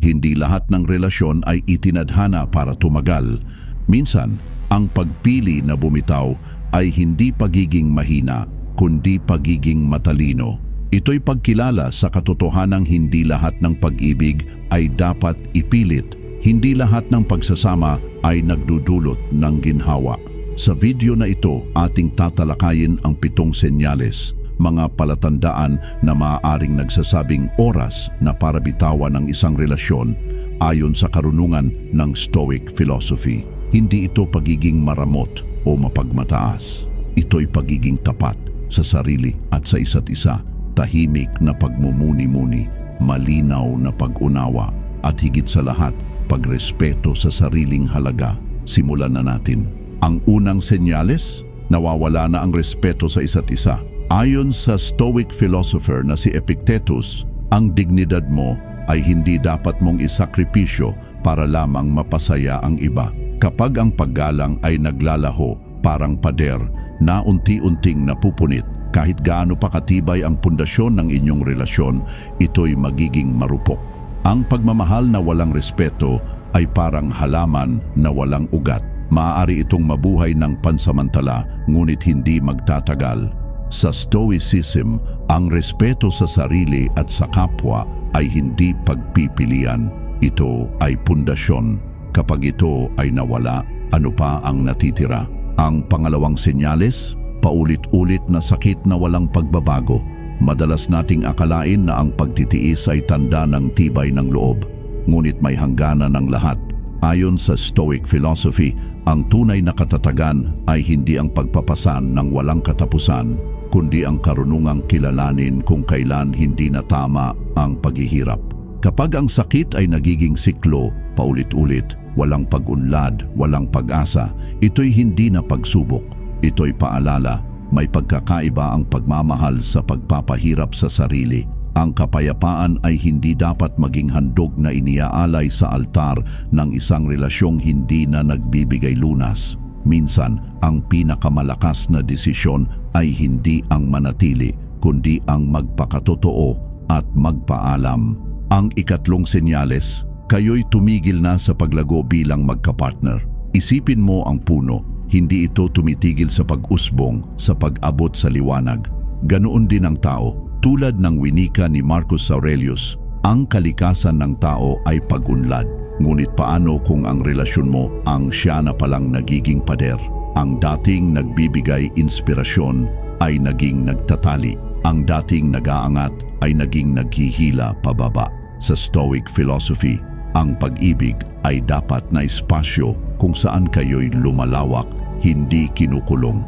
Hindi lahat ng relasyon ay itinadhana para tumagal. Minsan, ang pagpili na bumitaw ay hindi pagiging mahina, kundi pagiging matalino. Ito'y pagkilala sa katotohanang hindi lahat ng pag-ibig ay dapat ipilit. Hindi lahat ng pagsasama ay nagdudulot ng ginhawa. Sa video na ito, ating tatalakayin ang pitong senyales, mga palatandaan na maaaring nagsasabing oras na para bitawan ng isang relasyon ayon sa karunungan ng Stoic philosophy. Hindi ito pagiging maramot o mapagmataas. Ito'y pagiging tapat sa sarili at sa isa't isa, tahimik na pagmumuni-muni, malinaw na pag-unawa, at higit sa lahat, pagrespeto sa sariling halaga. Simulan na natin. Ang unang senyales, nawawala na ang respeto sa isa't isa. Ayon sa Stoic philosopher na si Epictetus, ang dignidad mo ay hindi dapat mong isakripisyo para lamang mapasaya ang iba. Kapag ang paggalang ay naglalaho parang pader na unti-unting napupunit, kahit gaano pa katibay ang pundasyon ng inyong relasyon, ito'y magiging marupok. Ang pagmamahal na walang respeto ay parang halaman na walang ugat. Maaari itong mabuhay ng pansamantala ngunit hindi magtatagal. Sa Stoicism, ang respeto sa sarili at sa kapwa ay hindi pagpipilian. Ito ay pundasyon. Kapag ito ay nawala, ano pa ang natitira? Ang pangalawang senyales, paulit-ulit na sakit na walang pagbabago. Madalas nating akalain na ang pagtitiis ay tanda ng tibay ng loob. Ngunit may hangganan ng lahat. Ayon sa Stoic philosophy, ang tunay na katatagan ay hindi ang pagpapasan ng walang katapusan, kundi ang karunungang kilalanin kung kailan hindi na tama ang paghihirap. Kapag ang sakit ay nagiging siklo, paulit-ulit, walang pag-unlad, walang pag-asa, ito'y hindi na pagsubok. Ito'y paalala, may pagkakaiba ang pagmamahal sa pagpapahirap sa sarili. Ang kapayapaan ay hindi dapat maging handog na iniaalay sa altar ng isang relasyong hindi na nagbibigay lunas. Minsan, ang pinakamalakas na desisyon ay hindi ang manatili, kundi ang magpakatotoo at magpaalam. Ang ikatlong senyales, kayo'y tumigil na sa paglago bilang magkapartner. Isipin mo ang puno, hindi ito tumitigil sa pag-usbong, sa pag-abot sa liwanag. Ganoon din ang tao, tulad ng winika ni Marcus Aurelius, ang kalikasan ng tao ay pagunlad. Ngunit paano kung ang relasyon mo ang siya na palang nagiging pader? Ang dating nagbibigay inspirasyon ay naging nagtatali. Ang dating nag-aangat ay naging naghihila pababa. Sa Stoic philosophy, ang pag-ibig ay dapat na espasyo kung saan kayo'y lumalawak, hindi kinukulong.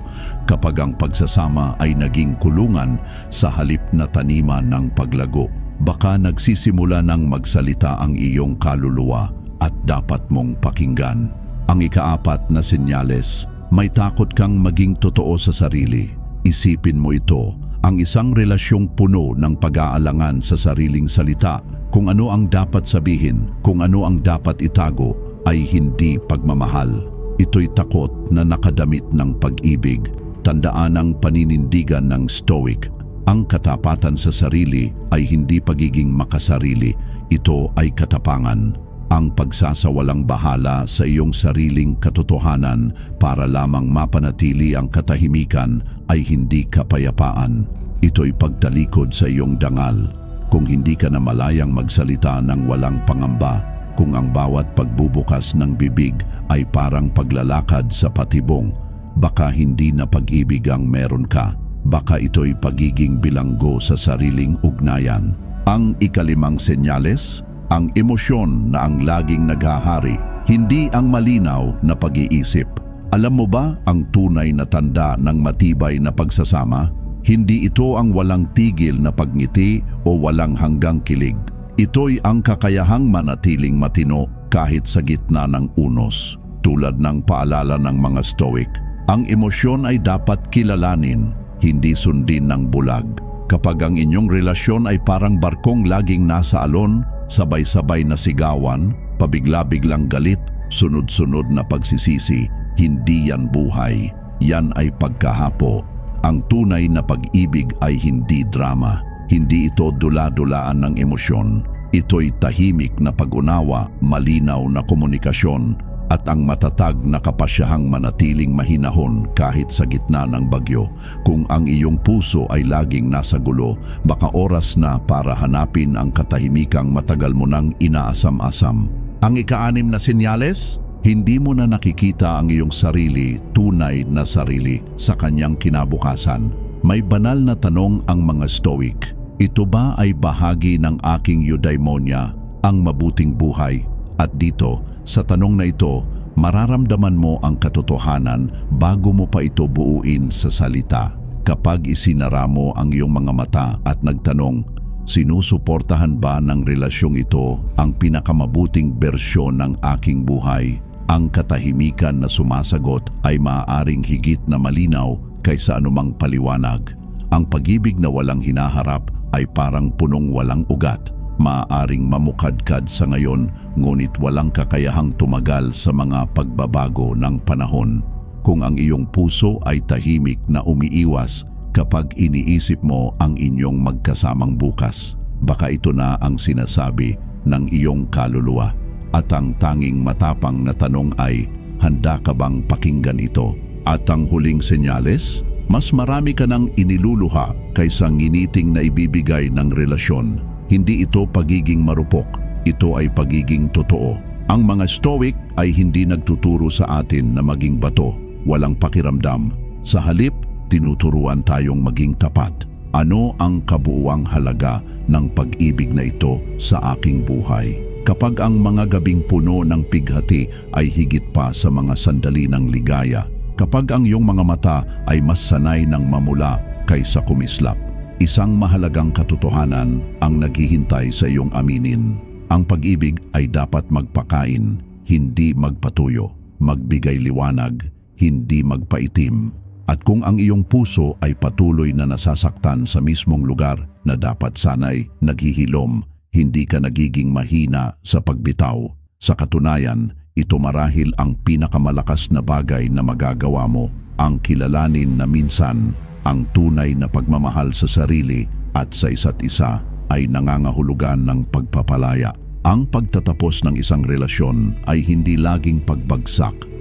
Kapag ang pagsasama ay naging kulungan sa halip na taniman ng paglago, baka nagsisimula ng magsalita ang iyong kaluluwa at dapat mong pakinggan. Ang ikaapat na senyales, may takot kang maging totoo sa sarili. Isipin mo ito, ang isang relasyong puno ng pag-aalangan sa sariling salita, kung ano ang dapat sabihin, kung ano ang dapat itago, ay hindi pagmamahal. Ito'y takot na nakadamit ng pag-ibig. Tandaan ang paninindigan ng Stoic. Ang katapatan sa sarili ay hindi pagiging makasarili. Ito ay katapangan. Ang pagsasawalang bahala sa iyong sariling katotohanan para lamang mapanatili ang katahimikan ay hindi kapayapaan. Ito'y pagtalikod sa iyong dangal. Kung hindi ka na malayang magsalita ng walang pangamba, kung ang bawat pagbubukas ng bibig ay parang paglalakad sa patibong, baka hindi na pag-ibig ang meron ka, baka ito'y pagiging bilanggo sa sariling ugnayan. Ang ikalimang senyales, ang emosyon na ang laging naghahari, hindi ang malinaw na pag-iisip. Alam mo ba ang tunay na tanda ng matibay na pagsasama? Hindi ito ang walang tigil na pagngiti o walang hanggang kilig. Ito'y ang kakayahang manatiling matino kahit sa gitna ng unos. Tulad ng paalala ng mga stoic, ang emosyon ay dapat kilalanin, hindi sundin ng bulag. Kapag ang inyong relasyon ay parang barkong laging nasa alon, sabay-sabay na sigawan, pabigla-biglang galit, sunod-sunod na pagsisisi, hindi yan buhay. Yan ay pagkahapo. Ang tunay na pag-ibig ay hindi drama. Hindi ito dula-dulaan ng emosyon. Ito'y tahimik na pag-unawa, malinaw na komunikasyon at ang matatag na kapasyahang manatiling mahinahon kahit sa gitna ng bagyo. Kung ang iyong puso ay laging nasa gulo, baka oras na para hanapin ang katahimikang matagal mo nang inaasam-asam. Ang ikaanim na senyales? Hindi mo na nakikita ang iyong sarili, tunay na sarili, sa kanyang kinabukasan. May banal na tanong ang mga Stoic. Ito ba ay bahagi ng aking eudaimonia, ang mabuting buhay? At dito, sa tanong na ito, mararamdaman mo ang katotohanan bago mo pa ito buuin sa salita. Kapag isinara mo ang iyong mga mata at nagtanong, sinusuportahan ba ng relasyong ito ang pinakamabuting bersyon ng aking buhay? Ang katahimikan na sumasagot ay maaaring higit na malinaw kaysa anumang paliwanag. Ang pag-ibig na walang hinaharap ay parang punong walang ugat. Maaaring mamukadkad sa ngayon ngunit walang kakayahang tumagal sa mga pagbabago ng panahon. Kung ang iyong puso ay tahimik na umiiwas kapag iniisip mo ang inyong magkasamang bukas, baka ito na ang sinasabi ng iyong kaluluwa. At ang tanging matapang na tanong ay, handa ka bang pakinggan ito? At ang huling senyales? Mas marami ka nang iniluluha kaysa nginiting na ibibigay ng relasyon. Hindi ito pagiging marupok, ito ay pagiging totoo. Ang mga stoic ay hindi nagtuturo sa atin na maging bato, walang pakiramdam. Sa halip, tinuturuan tayong maging tapat. Ano ang kabuuang halaga ng pag-ibig na ito sa aking buhay? Kapag ang mga gabing puno ng pighati ay higit pa sa mga sandali ng ligaya, kapag ang iyong mga mata ay mas sanay ng mamula kaysa kumislap. Isang mahalagang katotohanan ang naghihintay sa iyong aminin. Ang pag-ibig ay dapat magpakain, hindi magpatuyo, magbigay liwanag, hindi magpaitim. At kung ang iyong puso ay patuloy na nasasaktan sa mismong lugar na dapat sanay naghihilom, hindi ka nagiging mahina sa pagbitaw. Sa katunayan, ito marahil ang pinakamalakas na bagay na magagawa mo, ang kilalanin na minsan ang tunay na pagmamahal sa sarili at sa isa't isa ay nangangahulugan ng pagpapalaya. Ang pagtatapos ng isang relasyon ay hindi laging pagbagsak